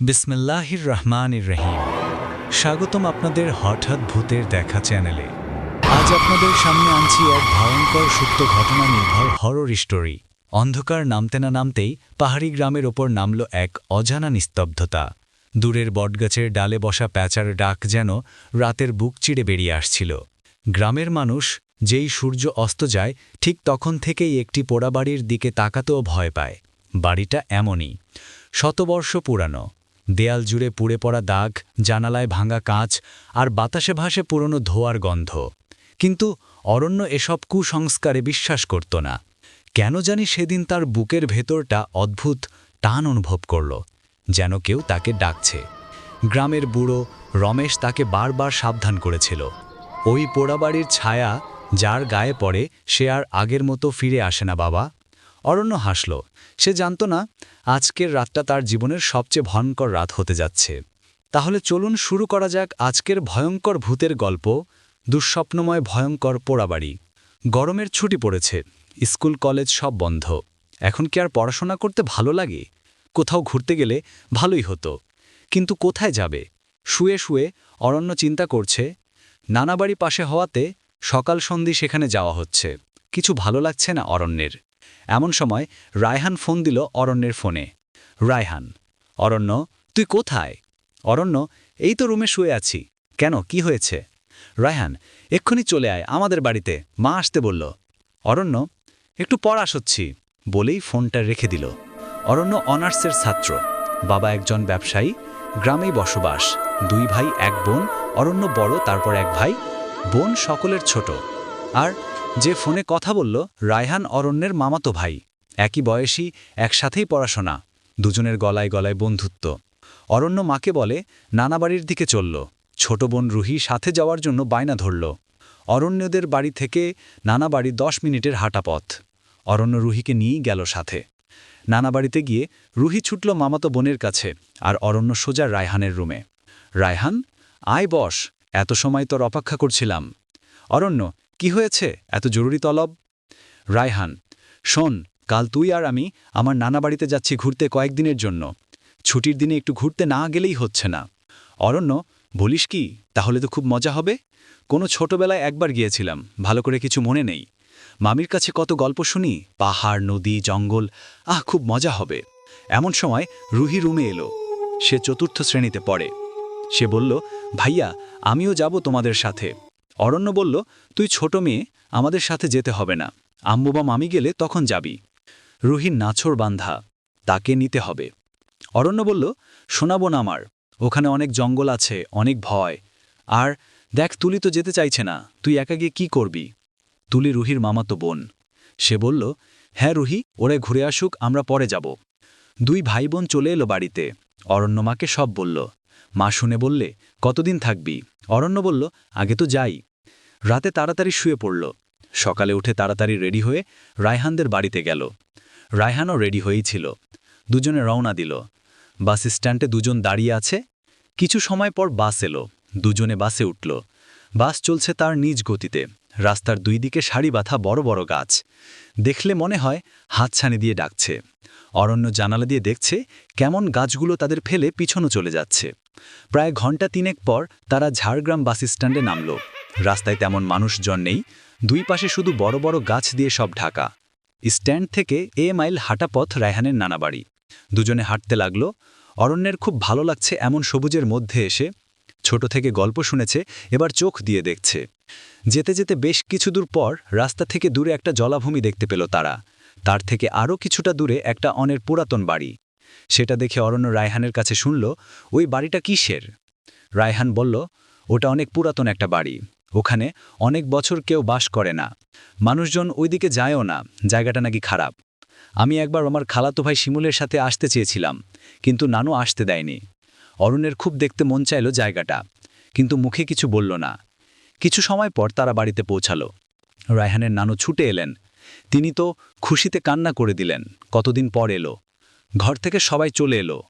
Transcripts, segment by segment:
বিসমিল্লাহির রহমানির রহিম। স্বাগতম আপনাদের হঠাৎ ভূতের দেখা চ্যানেলে। আজ আপনাদের সামনে আনছি এক ভয়ঙ্কর সত্য ঘটনা নির্ভর হরর স্টোরি অন্ধকার নামতে না নামতেই পাহাড়ি গ্রামের ওপর নামল এক অজানা নিস্তব্ধতা। দূরের বটগাছের ডালে বসা প্যাঁচার ডাক যেন রাতের বুক চিড়ে বেরিয়ে আসছিল। গ্রামের মানুষ যেই সূর্য অস্ত যায়, ঠিক তখন থেকেই একটি পোড়াবাড়ির দিকে তাকাতেও ভয় পায়। বাড়িটা এমনই। শতবর্ষ পুরানো। দেয়াল জুড়ে পুড়ে পড়া দাগ, জানালায় ভাঙা কাঁচ আর বাতাসে ভাসে পুরনো ধোয়ার গন্ধ। কিন্তু অরণ্য এসব কুসংস্কারে বিশ্বাস করত না। কেন জানি সেদিন তার বুকের ভেতরটা অদ্ভুত টান অনুভব করল, যেন কেউ তাকে ডাকছে। গ্রামের বুড়ো রমেশ তাকে বারবার সাবধান করেছিল। ওই পোড়াবাড়ির ছায়া যার গায়ে পড়ে সে আর আগের মতো ফিরে আসে না, বাবা। অরণ্য হাসল। সে জানত না আজকের রাতটা তার জীবনের সবচেয়ে ভয়ঙ্কর রাত হতে যাচ্ছে। তাহলে চলুন শুরু করা যাক আজকের ভয়ঙ্কর ভূতের গল্প, দুঃস্বপ্নময় ভয়ঙ্কর পোড়াবাড়ি। গরমের ছুটি পড়েছে, স্কুল, কলেজ সব বন্ধ। এখন কি আর পড়াশোনা করতে ভালো লাগে? কোথাও ঘুরতে গেলে ভালোই হতো। কিন্তু কোথায় যাবে? শুয়ে শুয়ে অরণ্য চিন্তা করছে, নানাবাড়ি পাশে হওয়াতে সকাল সন্ধি সেখানে যাওয়া হচ্ছে। কিছু ভালো লাগছে না অরণ্যের। এমন সময় রায়হান ফোন দিল অরণ্যের ফোনে। রায়হান, অরণ্য, তুই কোথায়? অরণ্য, এই তো রুমে শুয়ে আছি। কেন, কি হয়েছে? রায়হান, এক্ষুনি চলে আয়, আমাদের বাড়িতে। মা আসতে বলল। অরণ্য, একটু পড়াশ হচ্ছি বলেই ফোনটা রেখে দিল। অরণ্য অনার্সের ছাত্র। বাবা একজন ব্যবসায়ী, গ্রামেই বসবাস। দুই ভাই, এক বোন, অরণ্য বড়, তারপর এক ভাই। বোন সকলের ছোট। আর যে ফোনে কথা বলল, রায়হান অরণ্যের মামাতো ভাই। একই বয়সী, একসাথেই পড়াশোনা। দুজনের গলায় গলায় বন্ধুত্ব। অরণ্য মাকে বলে নানাবাড়ির দিকে চলল। ছোট বোন রুহি সাথে যাওয়ার জন্য বায়না ধরল। অরণ্যদের বাড়ি থেকে নানাবাড়ি দশ মিনিটের হাঁটা পথ। অরণ্য রুহিকে নিয়েই গেল সাথে। নানাবাড়িতে গিয়ে রুহি ছুটল মামাতো বোনের কাছে আর অরণ্য সোজা রায়হানের রুমে। রায়হান, আয় বস, এত সময় তোর অপেক্ষা করছিলাম। অরণ্য কি হয়েছে? এত জরুরি তলব? রায়হান, শোন, কাল তুই আর আমি আমার নানা বাড়িতে যাচ্ছি ঘুরতে কয়েকদিনের জন্য। ছুটির দিনে একটু ঘুরতে না গেলেই হচ্ছে না। অরণ্য, বলিস কি? তাহলে তো খুব মজা হবে। কোনো ছোটবেলায় একবার গিয়েছিলাম, ভালো করে কিছু মনে নেই। মামির কাছে কত গল্প শুনি, পাহাড়, নদী, জঙ্গল, আহ, খুব মজা হবে। এমন সময় রুহি রুমে এলো। সে চতুর্থ শ্রেণীতে পড়ে। সে বলল, ভাইয়া, আমিও যাব তোমাদের সাথে। অরণ্য বলল, তুই ছোট মেয়ে, আমাদের সাথে যেতে হবে না। আম্মু বা মামি গেলে তখন যাবি। রুহি নাছর বান্ধা, তাকে নিতে হবে। অরণ্য বলল, শোনাবো না আমার। ওখানে অনেক জঙ্গল আছে, অনেক ভয়। আর দেখ, তুলি তো যেতে চাইছে না। তুই একা গিয়ে কী করবি? তুলি রুহির মামাতো বোন। সে বলল হ্যাঁ রুহি, ওরে ঘুরে আসুক, আমরা পরে যাব। দুই ভাই বোন চলে এলো বাড়িতে। অরণ্য মাকে সব বলল মা শুনে বললে, কতদিন থাকবি? অরণ্য বলল, আগে তো যাই। রাতে তাড়াতাড়ি শুয়ে পড়ল। সকালে উঠে তাড়াতাড়ি রেডি হয়ে রায়হানদের বাড়িতে গেল। রায়হানও রেডি হয়েই ছিল। দুজনে রওনা দিল। বাস স্ট্যান্ডে দুজন দাঁড়িয়ে আছে। কিছু সময় পর বাস এলো। দুজনে বাসে উঠল। বাস চলছে তার নিজ গতিতে। রাস্তার দুই দিকে সারি বাঁধা বড় বড় গাছ। দেখলে মনে হয় হাতছানি দিয়ে ডাকছে। অরণ্য জানালা দিয়ে দেখছে কেমন গাছগুলো তাদের ফেলে পিছনো চলে যাচ্ছে। প্রায় ঘণ্টা তিনেক পর তারা ঝাড়গ্রাম বাস স্ট্যান্ডে নামল। রাস্তায় তেমন মানুষজন নেই, দুই পাশে শুধু বড় বড় গাছ দিয়ে সব ঢাকা। স্ট্যান্ড থেকে এ মাইল হাঁটা পথ রায়হানের নানাবাড়ি। দুজনে হাঁটতে লাগল, অরণ্যের খুব ভালো লাগছে এমন সবুজের মধ্যে এসে। ছোট থেকে গল্প শুনেছে, এবার চোখ দিয়ে দেখছে। যেতে যেতে বেশ কিছু দূর পর রাস্তা থেকে দূরে একটা জলাভূমি দেখতে পেল তারা। তার থেকে আরও কিছুটা দূরে একটা অনের পুরাতন বাড়ি। সেটা দেখে অরণ্য রায়হানের কাছে শুনল, ওই বাড়িটা কিসের? রায়হান বলল, ওটা অনেক পুরাতন একটা বাড়ি। ওখানে অনেক বছর কেউ বাস করে না। মানুষজন ওইদিকে যায়ও না। জায়গাটা নাকি খারাপ। আমি একবার আমার খালাতো ভাই শিমুলের সাথে আসতে চেয়েছিলাম, কিন্তু নানু আসতে দেয়নি। অরুণের খুব দেখতে মন চাইল জায়গাটা, কিন্তু মুখে কিছু বলল না। কিছু সময় পর তারা বাড়িতে পৌঁছালো। রায়হানের নানু ছুটে এলেন। তিনি তো খুশিতে কান্না করে দিলেন। কতদিন পর এলো। ঘর থেকে সবাই চলে এলো।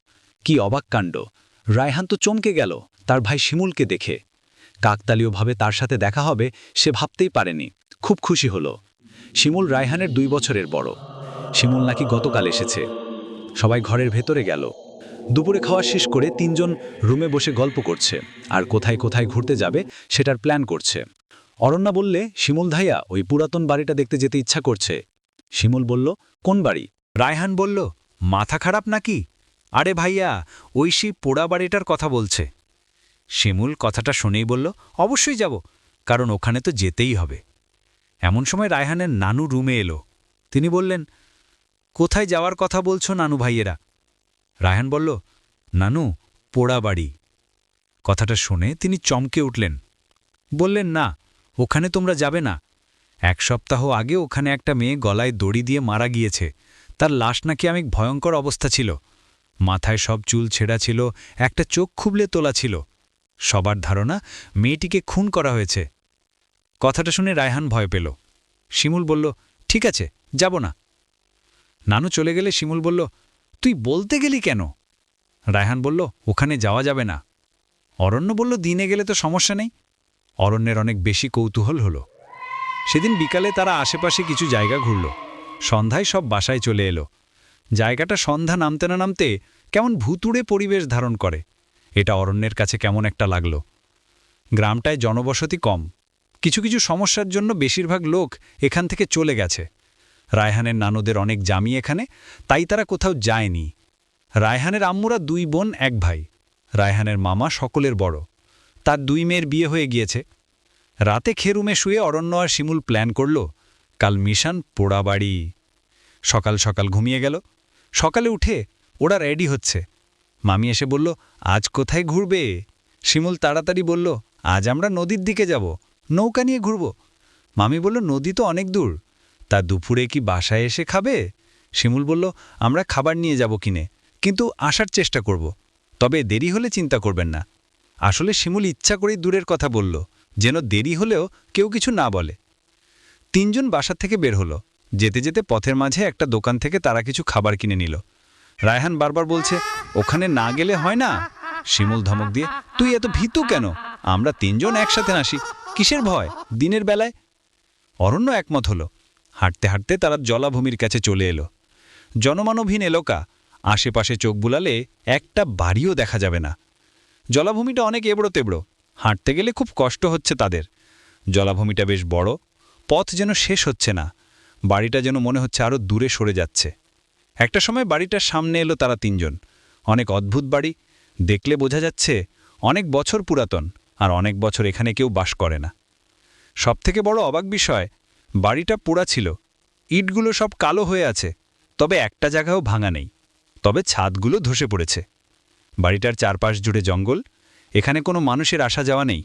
কি অবাক কাণ্ড। রায়হান তো চমকে গেল, তার ভাই শিমুলকে দেখে। কাকতালীয়ভাবে তার সাথে দেখা হবে সে ভাবতেই পারেনি। খুব খুশি হলো। শিমুল রায়হানের দুই বছরের বড়। শিমুল নাকি গতকাল এসেছে। সবাই ঘরের ভেতরে গেল। দুপুরে খাওয়া শেষ করে তিনজন রুমে বসে গল্প করছে। আর কোথায় কোথায় ঘুরতে যাবে সেটার প্ল্যান করছে। অরণ্যা বললে, শিমুল ধাইয়া ওই পুরাতন বাড়িটা দেখতে যেতে ইচ্ছা করছে। শিমুল বলল, কোন বাড়ি? রায়হান বলল মাথা খারাপ নাকি? আরে ভাইয়া ওই সেই পোড়া বাড়িটার কথা বলছে। শিমুল কথাটা শুনেই বলল, অবশ্যই যাব, কারণ ওখানে তো যেতেই হবে। এমন সময় রায়হানের নানু রুমে এলো। তিনি বললেন, কোথায় যাওয়ার কথা বলছো নানু ভাইয়েরা? রায়হান বলল, নানু, পোড়া বাড়ি। কথাটা শুনে তিনি চমকে উঠলেন। বললেন, না, ওখানে তোমরা যাবে না। এক সপ্তাহ আগে ওখানে একটা মেয়ে গলায় দড়ি দিয়ে মারা গিয়েছে। তার লাশ নাকি আমি ভয়ঙ্কর অবস্থা ছিল। মাথায় সব চুল ছেঁড়া ছিল, একটা চোখ খুবলে তোলা ছিল। সবার ধারণা, মেয়েটিকে খুন করা হয়েছে। কথাটা শুনে রায়হান ভয় পেল। শিমুল বলল, ঠিক আছে, যাব না। নানু চলে গেলে শিমুল বলল, তুই বলতে গেলি কেন? রায়হান বলল, ওখানে যাওয়া যাবে না। অরণ্য বলল, দিনে গেলে তো সমস্যা নেই। অরণ্যের অনেক বেশি কৌতূহল হলো। সেদিন বিকালে তারা আশেপাশে কিছু জায়গা ঘুরল। সন্ধ্যায় সব বাসায় চলে এলো। জায়গাটা সন্ধ্যা নামতে না নামতে কেমন ভুতুড়ে পরিবেশ ধারণ করে। এটা অরণ্যের কাছে কেমন একটা লাগল। গ্রামটায় জনবসতি কম। কিছু কিছু সমস্যার জন্য বেশিরভাগ লোক এখান থেকে চলে গেছে। রায়হানের নানুদের অনেক জামি এখানে, তাই তারা কোথাও যায়নি। রায়হানের আম্মুরা দুই বোন, এক ভাই। রায়হানের মামা সকলের বড়। তার দুই মেয়ের বিয়ে হয়ে গিয়েছে। রাতে খেরুমে শুয়ে অরণ্য আর শিমুল প্ল্যান করল কাল মিশন, পোড়া বাড়ি। সকাল সকাল ঘুমিয়ে গেল। সকালে উঠে ওরা রেডি হচ্ছে। মামি এসে বলল, আজ কোথায় ঘুরবে? শিমুল তাড়াতাড়ি বলল, আজ আমরা নদীর দিকে যাব। নৌকা নিয়ে ঘুরব। মামি বলল, নদী তো অনেক দূর। তা দুপুরে কি বাসায় এসে খাবে? শিমুল বলল, আমরা খাবার নিয়ে যাব কিনে, কিন্তু আসার চেষ্টা করব। তবে দেরি হলে চিন্তা করবেন না। আসলে শিমুল ইচ্ছা করেই দূরের কথা বলল, যেন দেরি হলেও কেউ কিছু না বলে। তিনজন বাসা থেকে বের হলো। যেতে যেতে পথের মাঝে একটা দোকান থেকে তারা কিছু খাবার কিনে নিল। রায়হান বারবার বলছে, ওখানে না গেলে হয় না? শিমুল ধমক দিয়ে, তুই এত ভীতু কেন? আমরা তিনজন একসাথে আসি কিসের ভয়? দিনের বেলায়? অরণ্য একমত হলো। হাঁটতে হাঁটতে তারা জলাভূমির কাছে চলে এলো। জনমানবহীন এলাকা। আশেপাশে চোখ বুলালে একটা বাড়িও দেখা যাবে না। জলাভূমিটা অনেক এবড়ো তেবড়ো হাঁটতে গেলে খুব কষ্ট হচ্ছে তাদের। জলাভূমিটা বেশ বড়। পথ যেন শেষ হচ্ছে না, বাড়িটা যেন মনে হচ্ছে আরও দূরে সরে যাচ্ছে। একটা সময় বাড়িটার সামনে এলো তারা তিনজন। অনেক অদ্ভুত বাড়ি, দেখলে বোঝা যাচ্ছে অনেক বছর পুরাতন আর অনেক বছর এখানে কেউ বাস করে না। সবথেকে বড় অবাক বিষয়, বাড়িটা পোড়া ছিল, ইটগুলো সব কালো হয়ে আছে, তবে একটা জায়গাও ভাঙা নেই, তবে ছাদগুলো ধসে পড়েছে। বাড়িটার চারপাশ জুড়ে জঙ্গল, এখানে কোনো মানুষের আসা যাওয়া নেই।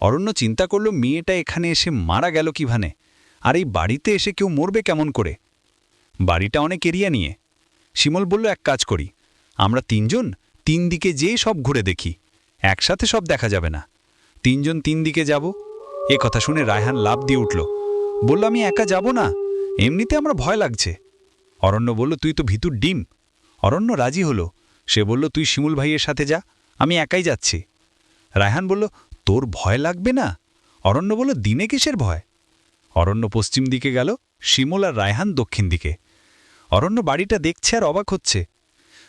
অরণ্য চিন্তা করল, মেয়েটা এখানে এসে মারা গেল কিভানে? আর এই বাড়িতে এসে কেউ মরবে কেমন করে? বাড়িটা অনেক এরিয়া নিয়ে। শিমল বলল, এক কাজ করি। আমরা তিনজন তিন দিকে যেয়ে সব ঘুরে দেখি। একসাথে সব দেখা যাবে না। তিনজন তিন দিকে যাব। এ কথা শুনে রায়হান লাভ দিয়ে উঠল। বলল, আমি একা যাব না। এমনিতে আমরা ভয় লাগছে। অরণ্য বলল, তুই তো ভিতুর ডিম। অরণ্য রাজি হলো। সে বলল, তুই শিমুল ভাইয়ের সাথে যা, আমি একাই যাচ্ছি। রায়হান বলল তোর ভয় লাগবে না? অরণ্য বলল, দিনে কিসের ভয়? অরণ্য পশ্চিম দিকে গেল, শিমল আর রায়হান দক্ষিণ দিকে। অরণ্য বাড়িটা দেখছে আর অবাক হচ্ছে।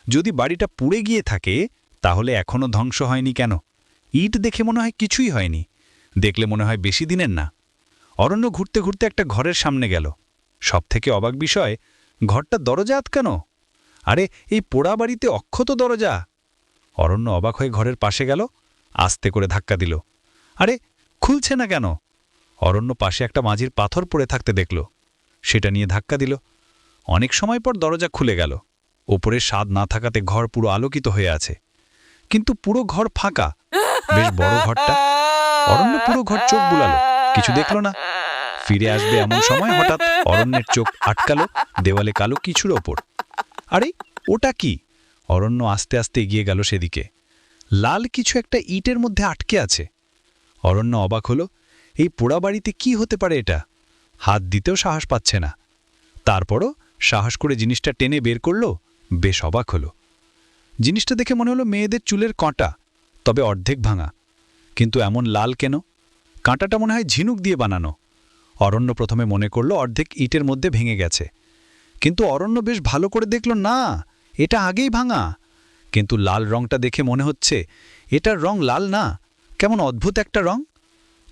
যদি বাড়িটা পুড়ে গিয়ে থাকে, তাহলে এখনও ধ্বংস হয়নি কেন? ইট দেখে মনে হয় কিছুই হয়নি। দেখলে মনে হয় বেশি দিনের না। অরণ্য ঘুরতে ঘুরতে একটা ঘরের সামনে গেল। সবথেকে অবাক বিষয়, ঘরটা দরজা আটকানো আরে, এই পোড়া বাড়িতে অক্ষত দরজা। অরণ্য অবাক হয়ে ঘরের পাশে গেল আস্তে করে ধাক্কা দিল। আরে, খুলছে না কেন? অরণ্য পাশে একটা মাঝির পাথর পড়ে থাকতে দেখল। সেটা নিয়ে ধাক্কা দিল। অনেক সময় পর দরজা খুলে গেল। ওপরে স্বাদ না থাকাতে ঘর পুরো আলোকিত হয়ে আছে। কিন্তু পুরো ঘর ফাঁকা। বেশ বড় ঘরটা। অরণ্য পুরো ঘর চোখ বুলালো। কিছু দেখল না। ফিরে আসবে এমন সময় হঠাৎ অরণ্যের চোখ আটকালো দেওয়ালে কালো কিছুর ওপর। আরে, ওটা কি? অরণ্য আস্তে আস্তে এগিয়ে গেল সেদিকে। লাল কিছু একটা ইটের মধ্যে আটকে আছে। অরণ্য অবাক হলো, এই পোড়া বাড়িতে কি হতে পারে এটা? হাত দিতেও সাহস পাচ্ছে না। তারপরও সাহস করে জিনিসটা টেনে বের করল, বেশ অবাক হলো। জিনিসটা দেখে মনে হলো মেয়েদের চুলের কাঁটা, তবে অর্ধেক ভাঙা। কিন্তু এমন লাল কেন? কাঁটাটা মনে হয় ঝিনুক দিয়ে বানানো। অরণ্য প্রথমে মনে করল অর্ধেক ইটের মধ্যে ভেঙে গেছে। কিন্তু অরণ্য বেশ ভালো করে দেখল, না, এটা আগেই ভাঙা। কিন্তু লাল রংটা দেখে মনে হচ্ছে, এটার রং লাল না। কেমন অদ্ভুত একটা রং।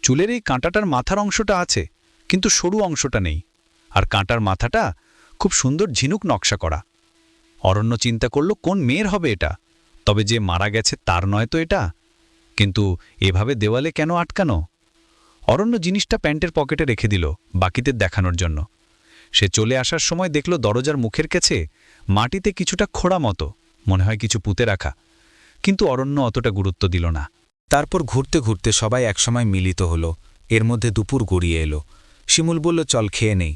চুলের এই কাঁটাটার মাথার অংশটা আছে, কিন্তু সরু অংশটা নেই। আর কাঁটার মাথাটা খুব সুন্দর ঝিনুক নকশা করা। অরণ্য চিন্তা করল, কোন মেয়ের হবে এটা? তবে যে মারা গেছে তার নয় তো এটা। কিন্তু এভাবে দেওয়ালে কেন আটকানো? অরণ্য জিনিসটা প্যান্টের পকেটে রেখে দিল বাকিদের দেখানোর জন্য। সে চলে আসার সময় দেখল দরজার মুখের কাছে মাটিতে কিছুটা খোড়া মতো। মনে হয় কিছু পুঁতে রাখা। কিন্তু অরণ্য অতটা গুরুত্ব দিল না। তারপর ঘুরতে ঘুরতে সবাই একসময় মিলিত হলো। এর মধ্যে দুপুর গড়িয়ে এলো। শিমুল বলল, চল, খেয়ে নেই।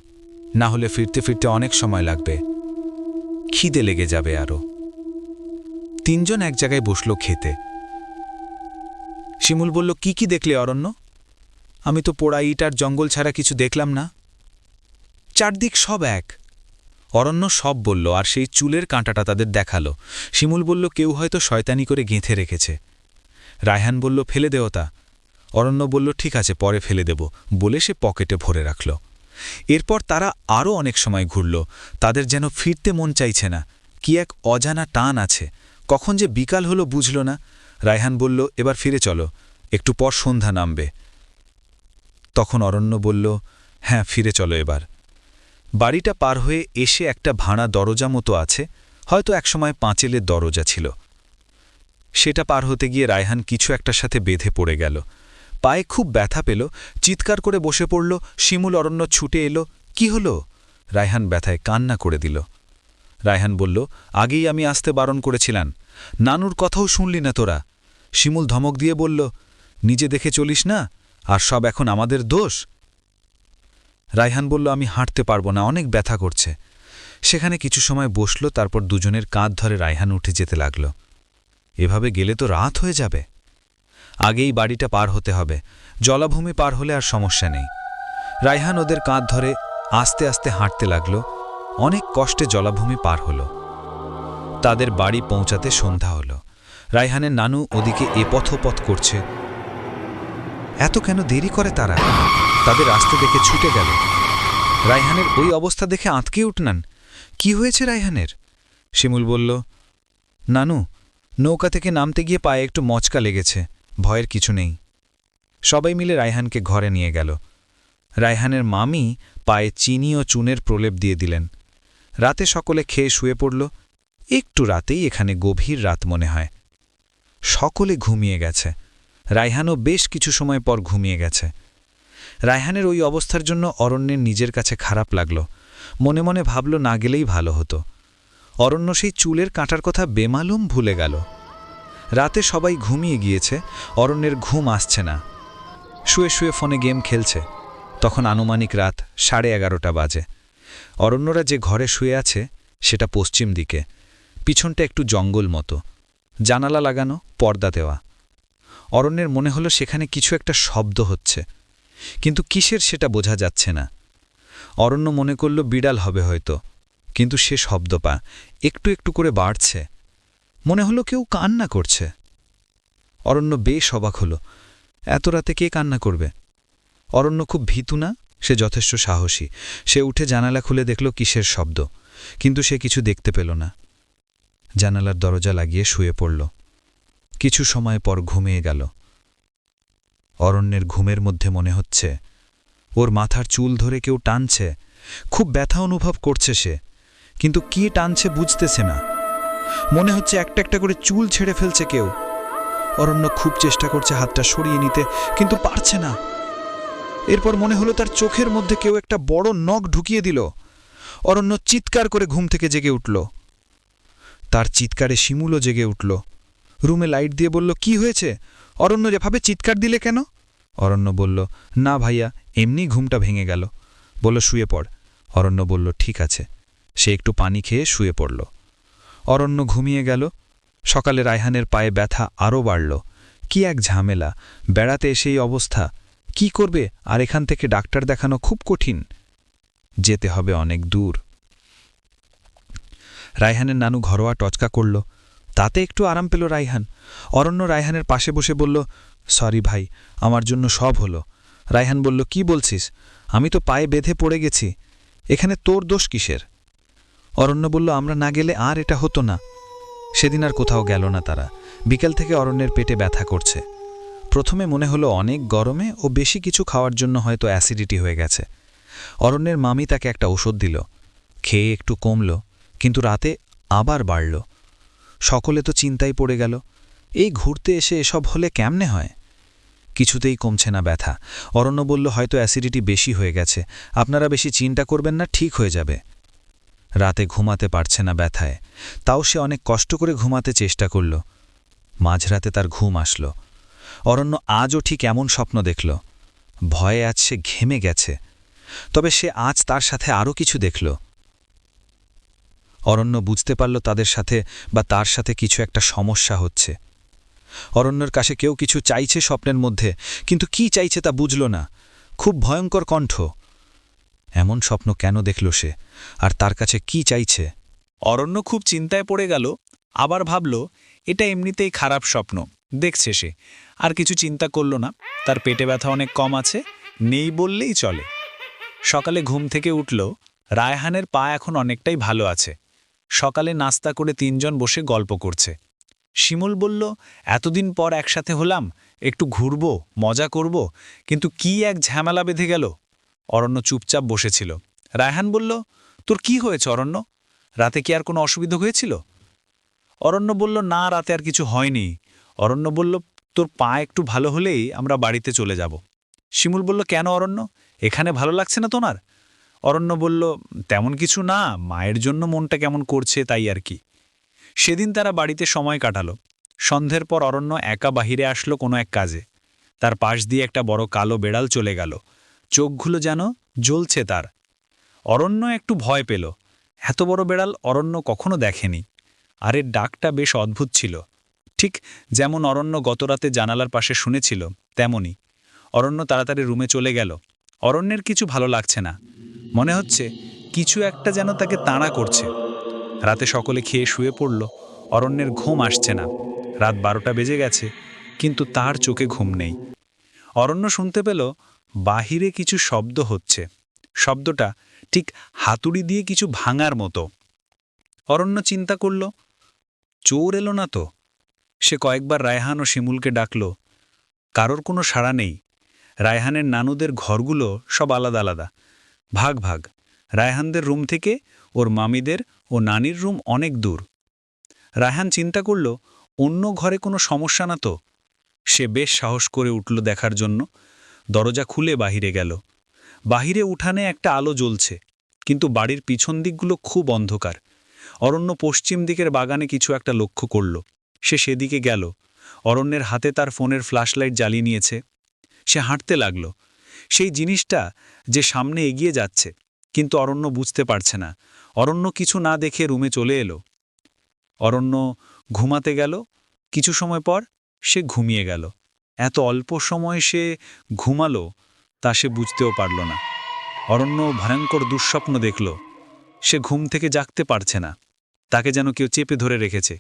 না হলে ফিরতে ফিরতে অনেক সময় লাগবে। খিদে লেগে যাবে আরও তিনজন এক জায়গায় বসল খেতে। শিমুল বলল, কি কি দেখলে অরণ্য? আমি তো পোড়া ইট আর জঙ্গল ছাড়া কিছু দেখলাম না। চারদিক সব এক। অরণ্য সব বলল, আর সেই চুলের কাঁটাটা তাদের দেখাল। শিমুল বলল, কেউ হয়তো শয়তানি করে গেঁথে রেখেছে। রায়হান বলল, ফেলে দেও তা। অরণ্য বলল, ঠিক আছে, পরে ফেলে দেব। বলে সে পকেটে ভরে রাখল। এরপর তারা আরও অনেক সময় ঘুরল। তাদের যেন ফিরতে মন চাইছে না। কি এক অজানা টান আছে। কখন যে বিকাল হলো বুঝল না। রায়হান বলল, এবার ফিরে চলো। একটু পর সন্ধ্যা নামবে। তখন অরণ্য বলল হ্যাঁ ফিরে চলো এবার। বাড়িটা পার হয়ে এসে একটা ভাঙা দরজা মতো আছে, হয়তো একসময় পাঁচেলের দরজা ছিল। সেটা পার হতে গিয়ে রায়হান কিছু একটার সাথে বেঁধে পড়ে গেল। পায়ে খুব ব্যথা পেল, চিৎকার করে বসে পড়ল, শিমুল অরণ্য ছুটে এলো, কি হলো? রায়হান ব্যথায় কান্না করে দিল। রায়হান বলল, আগেই আমি আসতে বারণ করেছিলাম। নানুর কথাও শুনলি না তোরা? শিমুল ধমক দিয়ে বলল, নিজে দেখে চলিস না? আর সব এখন আমাদের দোষ? রায়হান বলল, আমি হাঁটতে পারব না, অনেক ব্যথা করছে। সেখানে কিছু সময় বসল, তারপর দুজনের কাঁধ ধরে রায়হান উঠে যেতে লাগল। এভাবে গেলে তো রাত হয়ে যাবে। আগেই বাড়িটা পার হতে হবে। জলাভূমি পার হলে আর সমস্যা নেই। রায়হান ওদের কাঁধ ধরে আস্তে আস্তে হাঁটতে লাগল। অনেক কষ্টে জলাভূমি পার হলো। তাদের বাড়ি পৌঁছাতে সন্ধ্যা হলো। রায়হানের নানু ওদিকে এপথ ওপথ করছে। এত কেন দেরি করে তারা? তাদের আসতে দেখে ছুটে গেল। রায়হানের ওই অবস্থা দেখে আঁতকে উঠনান কি হয়েছে রায়হানের? শিমুল বলল, নানু, নৌকা থেকে নামতে গিয়ে পায়ে একটু মচকা লেগেছে, ভয়ের কিছু নেই। সবাই মিলে রায়হানকে ঘরে নিয়ে গেল। রায়হানের মামি পায়ে চিনি ও চুনের প্রলেপ দিয়ে দিলেন। রাতে সকলে খেয়ে শুয়ে পড়ল। একটু রাতেই এখানে গভীর রাত মনে হয়। সকলে ঘুমিয়ে গেছে। রায়হানও বেশ কিছু সময় পর ঘুমিয়ে গেছে। রায়হানের ওই অবস্থার জন্য অরণ্যের নিজের কাছে খারাপ লাগল। মনে মনে ভাবল না গেলেই ভালো হতো। অরণ্য সেই চুলের কাঁটার কথা বেমালুম ভুলে গেল। রাতে সবাই ঘুমিয়ে গিয়েছে, অরণ্যের ঘুম আসছে না। শুয়ে শুয়ে ফোনে গেম খেলছে। তখন আনুমানিক রাত সাড়ে এগারোটা বাজে। অরণ্যরা যে ঘরে শুয়ে আছে, সেটা পশ্চিম দিকে। পিছনটা একটু জঙ্গল মতো। জানালা লাগানো, পর্দা দেওয়া। অরণ্যের মনে হলো সেখানে কিছু একটা শব্দ হচ্ছে। কিন্তু কিসের সেটা বোঝা যাচ্ছে না। অরণ্য মনে করল বিড়াল হবে হয়তো, কিন্তু সে শব্দ পা একটু একটু করে বাড়ছে। মনে হলো কেউ কান্না করছে। অরণ্য বেশ অবাক হলো। এত রাতে কে কান্না করবে? অরণ্য খুব ভীতু না? সে যথেষ্ট সাহসী। সে উঠে জানালা খুলে দেখল কিসের শব্দ, কিন্তু সে কিছু দেখতে পেল না। জানালার দরজা লাগিয়ে শুয়ে পড়ল। কিছু সময় পর ঘুমিয়ে গেল। অরণ্যের ঘুমের মধ্যে মনে হচ্ছে। ওর মাথার চুল ধরে কেউ টানছে। খুব ব্যথা অনুভব করছে সে। কিন্তু কি টানছে বুঝতেছে না। মনে হচ্ছে একটা একটা করে চুল ছেড়ে ফেলছে কেউ। অরণ্য খুব চেষ্টা করছে হাতটা সরিয়ে নিতে, কিন্তু পারছে না। এরপর মনে হলো তার চোখের মধ্যে কেউ একটা বড় নখ ঢুকিয়ে দিল। অরণ্য চিৎকার করে ঘুম থেকে জেগে উঠল। তার চিৎকারে শিমুলও জেগে উঠল। রুমে লাইট দিয়ে বলল, কি হয়েছে? অরণ্য যেভাবে চিৎকার দিলে কেন? অরণ্য বলল, না ভাইয়া এমনি ঘুমটা ভেঙে গেল। বলল, শুয়ে পড়। অরণ্য বলল, ঠিক আছে। সে একটু পানি খেয়ে শুয়ে পড়ল। অরণ্য ঘুমিয়ে গেল। সকালে রায়হানের পায়ে ব্যথা আরও বাড়ল। কি এক ঝামেলা, বেড়াতে এসেই অবস্থা। কি করবে, আর এখান থেকে ডাক্তার দেখানো খুব কঠিন। যেতে হবে অনেক দূর। রায়হানের নানু ঘরোয়া টচকা করল। তাতে একটু আরাম পেল রায়হান। অরণ্য রায়হানের পাশে বসে বলল, সরি ভাই, আমার জন্য সব হলো। রায়হান বলল, কি বলছিস? আমি তো পায়ে বেঁধে পড়ে গেছি। এখানে তোর দোষ কিসের? অরণ্য বলল, আমরা না গেলে আর এটা হতো না। সেদিন আর কোথাও গেল না তারা। বিকেল থেকে অরণ্যের পেটে ব্যথা করছে। প্রথমে মনে হলো অনেক গরমে ও বেশি কিছু খাওয়ার জন্য হয়তো অ্যাসিডিটি হয়ে গেছে। অরণ্যের মামি তাকে একটা ওষুধ দিল। খেয়ে একটু কমল, কিন্তু রাতে আবার বাড়ল। সকলে তো চিন্তায় পড়ে গেল, এই ঘুরতে এসে এসব হলে কেমনে হয়? কিছুতেই কমছে না ব্যথা। অরণ্য বলল, হয়তো অ্যাসিডিটি বেশি হয়ে গেছে। আপনারা বেশি চিন্তা করবেন না, ঠিক হয়ে যাবে। রাতে ঘুমাতে পারছে না ব্যথায়। তাও সে অনেক কষ্ট করে ঘুমাতে চেষ্টা করল। মাঝরাতে তার ঘুম আসল। অরণ্য আজও ঠিক এমন স্বপ্ন দেখল। ভয়ে আজ সে ঘেমে গেছে। তবে সে আজ তার সাথে আরও কিছু দেখল। অরণ্য বুঝতে পারল তাদের সাথে বা তার সাথে কিছু একটা সমস্যা হচ্ছে। অরণ্যর কাছে কেউ কিছু চাইছে স্বপ্নের মধ্যে, কিন্তু কি চাইছে তা বুঝল না। খুব ভয়ঙ্কর কণ্ঠ। এমন স্বপ্ন কেন দেখল সে? আর তার কাছে কি চাইছে? অরণ্য খুব চিন্তায় পড়ে গেল, আবার ভাবল, এটা এমনিতেই খারাপ স্বপ্ন, দেখছে সে। আর কিছু চিন্তা করল না, তার পেটে ব্যথা অনেক কম আছে, নেই বললেই চলে। সকালে ঘুম থেকে উঠল, রায়হানের পা এখন অনেকটাই ভালো আছে। সকালে নাস্তা করে তিনজন বসে গল্প করছে। শিমুল বলল, এতদিন পর একসাথে হলাম, একটু ঘুরব, মজা করব, কিন্তু কি এক ঝামেলা বেঁধে গেল? অরণ্য চুপচাপ বসেছিল। রায়হান বলল, তোর কি হয়েছে অরণ্য? রাতে কি আর কোনো অসুবিধা হয়েছিল? অরণ্য বলল, না, রাতে আর কিছু হয়নি। অরণ্য বলল, তোর পা একটু ভালো হলেই আমরা বাড়িতে চলে যাব। শিমুল বলল, কেন অরণ্য? এখানে ভালো লাগছে না তোমার? অরণ্য বলল, তেমন কিছু না, মায়ের জন্য মনটা কেমন করছে তাই আর কি। সেদিন তারা বাড়িতে সময় কাটালো। সন্ধ্যের পর অরণ্য একা বাহিরে আসলো কোনো এক কাজে। তার পাশ দিয়ে একটা বড় কালো বেড়াল চলে গেল। চোখগুলো যেন জ্বলছে তার। অরণ্য একটু ভয় পেল। এত বড় বেড়াল অরণ্য কখনো দেখেনি। আর এর ডাকটা বেশ অদ্ভুত ছিল। ঠিক যেমন অরণ্য গতরাতে জানালার পাশে শুনেছিল তেমনি অরণ্য তাড়াতাড়ি রুমে চলে গেল। অরণ্যের কিছু ভালো লাগছে না। মনে হচ্ছে কিছু একটা যেন তাকে তাড়া করছে। রাতে সকলে খেয়ে শুয়ে পড়ল। অরণ্যের ঘুম আসছে না। রাত বারোটা বেজে গেছে, কিন্তু তার চোখে ঘুম নেই। অরণ্য শুনতে পেল বাহিরে কিছু শব্দ হচ্ছে। শব্দটা ঠিক হাতুড়ি দিয়ে কিছু ভাঙার মতো। অরণ্য চিন্তা করল, চোর এলো না তো? সে কয়েকবার রায়হান ও শিমুলকে ডাকল, কারোর কোনো সাড়া নেই। রায়হানের নানুদের ঘরগুলো সব আলাদা আলাদা। ভাগ ভাগ। রায়হানদের রুম থেকে ওর মামিদের ও নানির রুম অনেক দূর। রায়হান চিন্তা করল, অন্য ঘরে কোনো সমস্যা না তো? সে বেশ সাহস করে উঠল দেখার জন্য। দরজা খুলে বাহিরে গেল। বাহিরে উঠানে একটা আলো জ্বলছে, কিন্তু বাড়ির পিছন দিকগুলো খুব অন্ধকার। অরণ্য পশ্চিম দিকের বাগানে কিছু একটা লক্ষ্য করল। সে সেদিকে গেল। অরণ্যের হাতে তার ফোনের ফ্ল্যাশলাইট জ্বালিয়ে নিয়েছে। সে হাঁটতে লাগল। সেই জিনিসটা যে সামনে এগিয়ে যাচ্ছে। কিন্তু অরণ্য বুঝতে পারছে না। অরণ্য কিছু না দেখে রুমে চলে এলো। অরণ্য ঘুমাতে গেল। কিছু সময় পর সে ঘুমিয়ে গেল। এত অল্প সময় সে ঘুমালো তা সে বুঝতেও পারল না। অরণ্য ভয়ঙ্কর দুঃস্বপ্ন দেখল। সে ঘুম থেকে জাগতে পারছে না। তাকে যেন কেউ চেপে ধরে রেখেছে।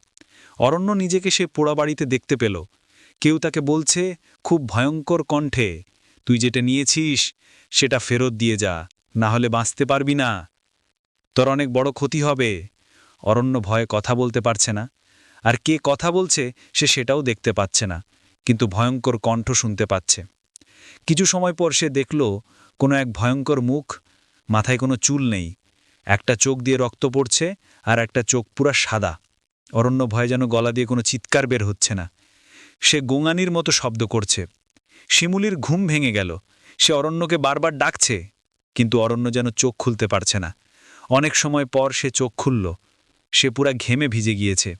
অরণ্য নিজেকে সে পোড়া বাড়িতে দেখতে পেল। কেউ তাকে বলছে, খুব ভয়ঙ্কর কণ্ঠে তুই যেটা নিয়েছিস, সেটা ফেরত দিয়ে যা, না হলে বাঁচতে পারবি না। তোর অনেক বড় ক্ষতি হবে। অরণ্য ভয়ে কথা বলতে পারছে না। আর কে কথা বলছে, সে সেটাও দেখতে পাচ্ছে না, কিন্তু ভয়ঙ্কর কণ্ঠ শুনতে পাচ্ছে। কিছু সময় পর সে দেখল, কোনো এক ভয়ঙ্কর মুখ, মাথায় কোনো চুল নেই। একটা চোখ দিয়ে রক্ত পড়ছে, আর একটা চোখ পুরা সাদা। অরণ্য ভয়ে যেন গলা দিয়ে কোনো চিৎকার বের হচ্ছে না। সে গোঙানির মতো শব্দ করছে। শিমুলির ঘুম ভেঙে গেল। সে অরণ্যকে বারবার ডাকছে, কিন্তু অরণ্য যেন চোখ খুলতে পারছে না। অনেক সময় পর সে চোখ খুলল। সে পুরা ঘেমে ভিজে গিয়েছে।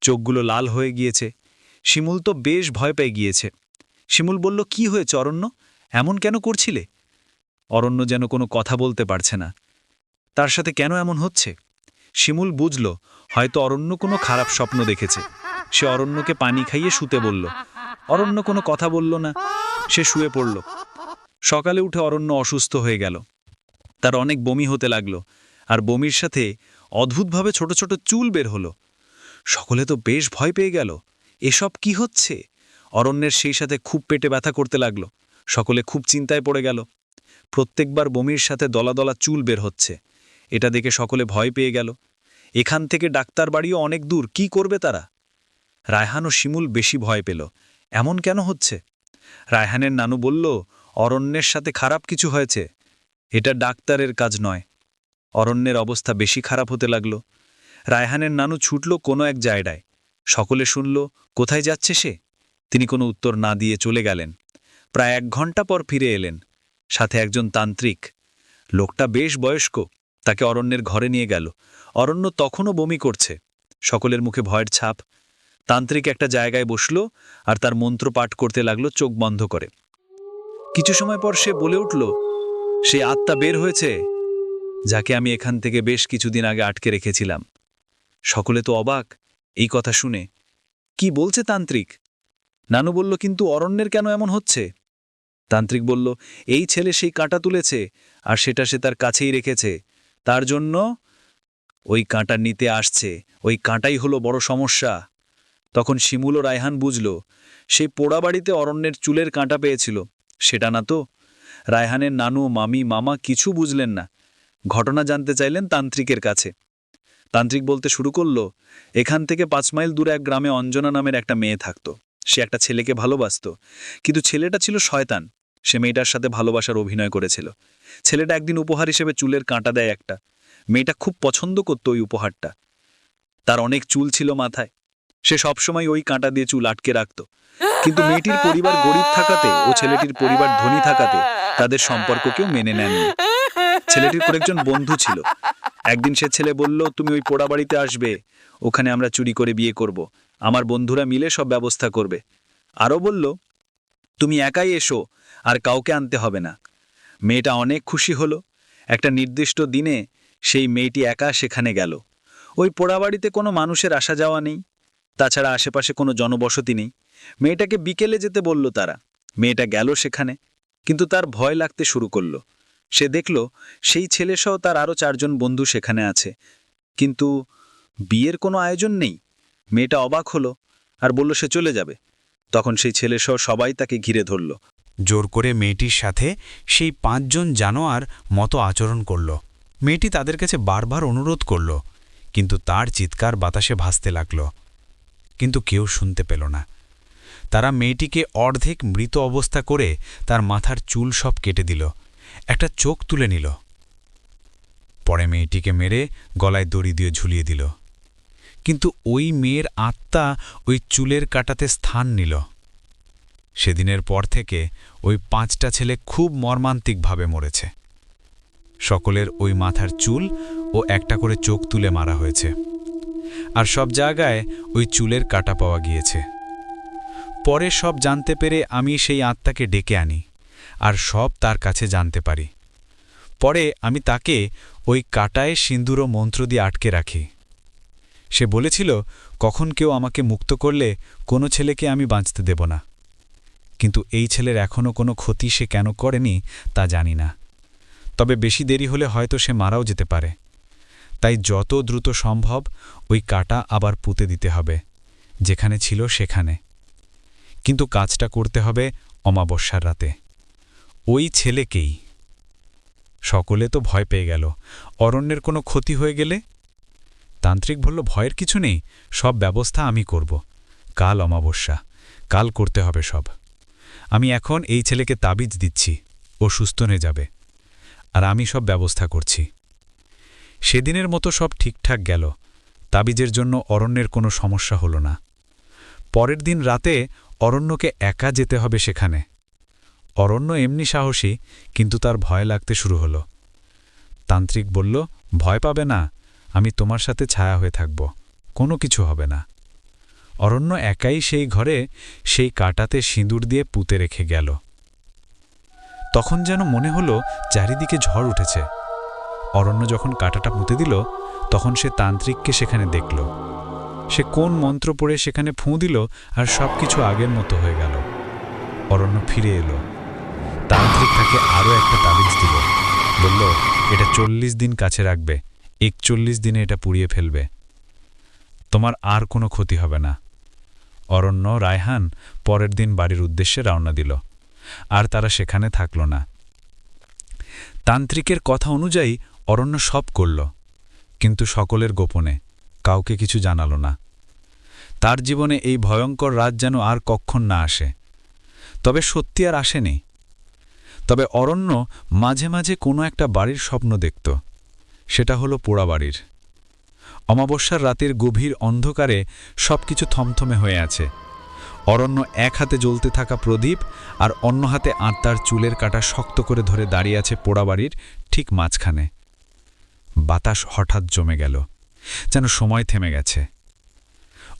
চোখগুলো লাল হয়ে গিয়েছে। শিমুল তো বেশ ভয় পেয়ে গিয়েছে। শিমুল বলল, কি হয়েছে অরণ্য? এমন কেন করছিলে? অরণ্য যেন কোনো কথা বলতে পারছে না। তার সাথে কেন এমন হচ্ছে? শিমুল বুঝল, হয়তো অরণ্য কোনো খারাপ স্বপ্ন দেখেছে। সে অরণ্যকে পানি খাইয়ে শুতে বলল। অরণ্য কোনো কথা বলল না, সে শুয়ে পড়ল। সকালে উঠে অরণ্য অসুস্থ হয়ে গেল। তার অনেক বমি হতে লাগল আর বমির সাথে অদ্ভুতভাবে ছোট ছোট চুল বের হলো। সকলে তো বেশ ভয় পেয়ে গেল, এসব কি হচ্ছে? অরণ্যের সেই সাথে খুব পেটে ব্যথা করতে লাগল। সকলে খুব চিন্তায় পড়ে গেল। প্রত্যেকবার বমির সাথে দলা দলা চুল বের হচ্ছে। এটা দেখে সকলে ভয় পেয়ে গেল। এখান থেকে ডাক্তার বাড়িও অনেক দূর, কি করবে তারা? রায়হান ও শিমুল বেশি ভয় পেল। এমন কেন হচ্ছে? রায়হানের নানু বলল, অরণ্যের সাথে খারাপ কিছু হয়েছে। এটা ডাক্তারের কাজ নয়। অরণ্যের অবস্থা বেশি খারাপ হতে লাগল। রায়হানের নানু ছুটল কোনো এক জায়গায়। সকলে শুনল, কোথায় যাচ্ছে সে? তিনি কোনো উত্তর না দিয়ে চলে গেলেন। প্রায় এক ঘণ্টা পর ফিরে এলেন। সাথে একজন তান্ত্রিক। লোকটা বেশ বয়স্ক। তাকে অরণ্যের ঘরে নিয়ে গেল। অরণ্য তখনও বমি করছে। সকলের মুখে ভয়ের ছাপ। তান্ত্রিক একটা জায়গায় বসল আর তার মন্ত্র পাঠ করতে লাগল, চোখ বন্ধ করে। কিছু সময় পর সে বলে উঠল, সে আত্মা বের হয়েছে, যাকে আমি এখান থেকে বেশ কিছুদিন আগে আটকে রেখেছিলাম। সকলে তো অবাক, এই কথা শুনে। কি বলছে তান্ত্রিক? নানু বলল, কিন্তু অরণ্যের কেন এমন হচ্ছে? তান্ত্রিক বলল, এই ছেলে সেই কাঁটা তুলেছে আর সেটা সে তার কাছেই রেখেছে। তার জন্য ওই কাঁটা নিতে আসছে। ওই কাঁটাই হলো বড় সমস্যা। তখন শিমুল ও রায়হান বুঝল সেই পোড়া বাড়িতে অরণ্যের চুলের কাঁটা পেয়েছিল। সেটা না তো? রায়হানের নানু, মামি, মামা কিছু বুঝলেন না। ঘটনা জানতে চাইলেন তান্ত্রিকের কাছে। তান্ত্রিক বলতে শুরু করল, এখান থেকে পাঁচ মাইল দূরে এক গ্রামে অঞ্জনা নামের একটা মেয়ে থাকত। সে একটা ছেলেকে ভালোবাসত, কিন্তু ছেলেটা ছিল শয়তান। সে মেয়েটার সাথে ভালোবাসার অভিনয় করেছিল। ছেলেটা একদিন উপহার হিসেবে চুলের কাঁটা দেয় একটা। মেয়েটা খুব পছন্দ করত ওই উপহারটা। তার অনেক চুল ছিল মাথায়। সে সবসময় ওই কাঁটা দিয়ে চুল আটকে রাখত। কিন্তু মেয়েটির পরিবার গরিব থাকাতে ও ছেলেটির পরিবার ধনী থাকাতে তাদের সম্পর্ককেও মেনে নেননি ছেলেটির কয়েকজন বন্ধু ছিল। একদিন সে ছেলে বলল, তুমি ওই পোড়া বাড়িতে আসবে, ওখানে আমরা চুরি করে বিয়ে করব। আমার বন্ধুরা মিলে সব ব্যবস্থা করবে। আরও বলল, তুমি একাই এসো, আর কাউকে আনতে হবে না। মেয়েটা অনেক খুশি হলো। একটা নির্দিষ্ট দিনে সেই মেয়েটি একা সেখানে গেল। ওই পোড়াবাড়িতে কোনো মানুষের আসা যাওয়া নেই। তাছাড়া আশেপাশে কোনো জনবসতি নেই। মেয়েটাকে বিকেলে যেতে বলল তারা। মেয়েটা গেল সেখানে, কিন্তু তার ভয় লাগতে শুরু করল। সে দেখল সেই ছেলেসহ তার আরও চারজন বন্ধু সেখানে আছে। কিন্তু বিয়ের কোনো আয়োজন নেই। মেয়েটা অবাক হলো আর বলল, সে চলে যাবে। তখন সেই ছেলেসহ সবাই তাকে ঘিরে ধরল। জোর করে মেয়েটির সাথে সেই পাঁচজন জানোয়ার মতো আচরণ করল। মেয়েটি তাদের কাছে বারবার অনুরোধ করল, কিন্তু তার চিৎকার বাতাসে ভাসতে লাগল। কিন্তু কেউ শুনতে পেল না। তারা মেয়েটিকে অর্ধেক মৃত অবস্থা করে তার মাথার চুল সব কেটে দিল। একটা চোখ তুলে নিল। পরে মেয়েটিকে মেরে গলায় দড়ি দিয়ে ঝুলিয়ে দিল। কিন্তু ওই মেয়ের আত্মা ওই চুলের কাটাতে স্থান নিল। সেদিনের পর থেকে ওই পাঁচটা ছেলে খুব মর্মান্তিকভাবে মরেছে। সকলের ওই মাথার চুল ও একটা করে চোখ তুলে মারা হয়েছে। আর সব জায়গায় ওই চুলের কাটা পাওয়া গিয়েছে। পরে সব জানতে পেরে আমি সেই আত্মাকে ডেকে আনি, আর সব তার কাছে জানতে পারি। পরে আমি তাকে ওই কাটায় সিন্দুর মন্ত্র দিয়ে আটকে রাখি। সে বলেছিল, কখন কেউ আমাকে মুক্ত করলে কোনো ছেলেকে আমি বাঁচতে দেব না। কিন্তু এই ছেলের এখনও কোনো ক্ষতি সে কেন করেনি তা জানি না। তবে বেশি দেরি হলে হয়তো সে মারাও যেতে পারে। তাই যত দ্রুত সম্ভব ওই কাটা আবার পুঁতে দিতে হবে, যেখানে ছিল সেখানে। কিন্তু কাজটা করতে হবে অমাবস্যার রাতে। ওই ছেলেকেই। সকলে তো ভয় পেয়ে গেল। অরণ্যের কোনো ক্ষতি হয়ে গেলে? তান্ত্রিক বলল, ভয়ের কিছু নেই, সব ব্যবস্থা আমি করব। কাল অমাবস্যা, কাল করতে হবে সব। আমি এখন এই ছেলেকে তাবিজ দিচ্ছি, ও সুস্থ হয়ে যাবে। আর আমি সব ব্যবস্থা করছি। সেদিনের মতো সব ঠিকঠাক গেল। তাবিজের জন্য অরণ্যের কোনো সমস্যা হলো না। পরের দিন রাতে অরণ্যকে একা যেতে হবে সেখানে। অরণ্য এমনি সাহসী, কিন্তু তার ভয় লাগতে শুরু হল। তান্ত্রিক বলল, ভয় পাবে না, আমি তোমার সাথে ছায়া হয়ে থাকব, কোনো কিছু হবে না। অরণ্য একাই সেই ঘরে, সেই কাটাতে সিঁদুর দিয়ে পুঁতে রেখে গেল। তখন যেন মনে হলো, চারিদিকে ঝড় উঠেছে। অরণ্য যখন কাটাটা পুঁতে দিল, তখন সে তান্ত্রিককে সেখানে দেখল। সে কোন মন্ত্র পড়ে সেখানে ফুঁ দিল আর সব কিছু আগের মতো হয়ে গেল। অরণ্য ফিরে এলো। তান্ত্রিক তাকে আরও একটা তাবিজ দিল। বলল, এটা চল্লিশ দিন কাছে রাখবে। একচল্লিশ দিনে এটা পুড়িয়ে ফেলবে। তোমার আর কোনো ক্ষতি হবে না। অরণ্য, রায়হান পরের দিন বাড়ির উদ্দেশ্যে রওনা দিল। আর তারা সেখানে থাকল না। তান্ত্রিকের কথা অনুযায়ী অরণ্য সব করল, কিন্তু সকলের গোপনে কাউকে কিছু জানালো না। তার জীবনে এই ভয়ঙ্কর রাত যেন আর কক্ষণ না আসে। তবে সত্যি আর আসেনি। তবে অরণ্য মাঝে মাঝে কোনো একটা বাড়ির স্বপ্ন দেখত। সেটা হলো পোড়া বাড়ির। অমাবস্যার রাতের গভীর অন্ধকারে সবকিছু থমথমে হয়ে আছে। অরণ্য এক হাতে জ্বলতে থাকা প্রদীপ আর অন্য হাতে আত্মার চুলের কাটা শক্ত করে ধরে দাঁড়িয়ে আছে পোড়াবাড়ির ঠিক মাঝখানে। বাতাস হঠাৎ জমে গেল, যেন সময় থেমে গেছে।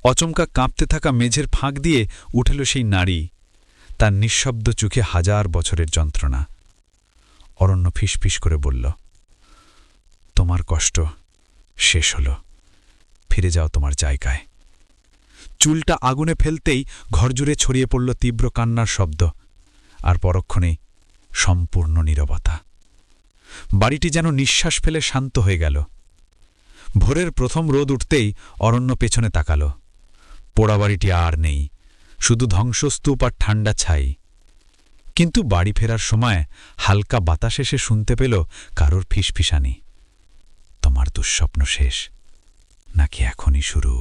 অচমকা কাঁপতে থাকা মেঝের ফাঁক দিয়ে উঠেল সেই নারী, তার নিঃশব্দ চোখে হাজার বছরের যন্ত্রণা। অরণ্য ফিসফিস করে বলল, তোমার কষ্ট শেষ হল, ফিরে যাও তোমার জায়গায়। চুলটা আগুনে ফেলতেই ঘরজুড়ে ছড়িয়ে পড়ল তীব্র কান্নার শব্দ, আর পরক্ষণেই সম্পূর্ণ নীরবতা। বাড়িটি যেন নিঃশ্বাস ফেলে শান্ত হয়ে গেল। ভোরের প্রথম রোদ উঠতেই অরণ্য পেছনে তাকাল। পোড়া বাড়িটি আর নেই, শুধু ধ্বংসস্তূপ আর ঠান্ডা ছাই। কিন্তু বাড়ি ফেরার সময় হালকা বাতাস এসে শুনতে পেল কারোর ফিসফিসানি। তোমার দুঃস্বপ্ন শেষ, নাকি এখনই শুরু?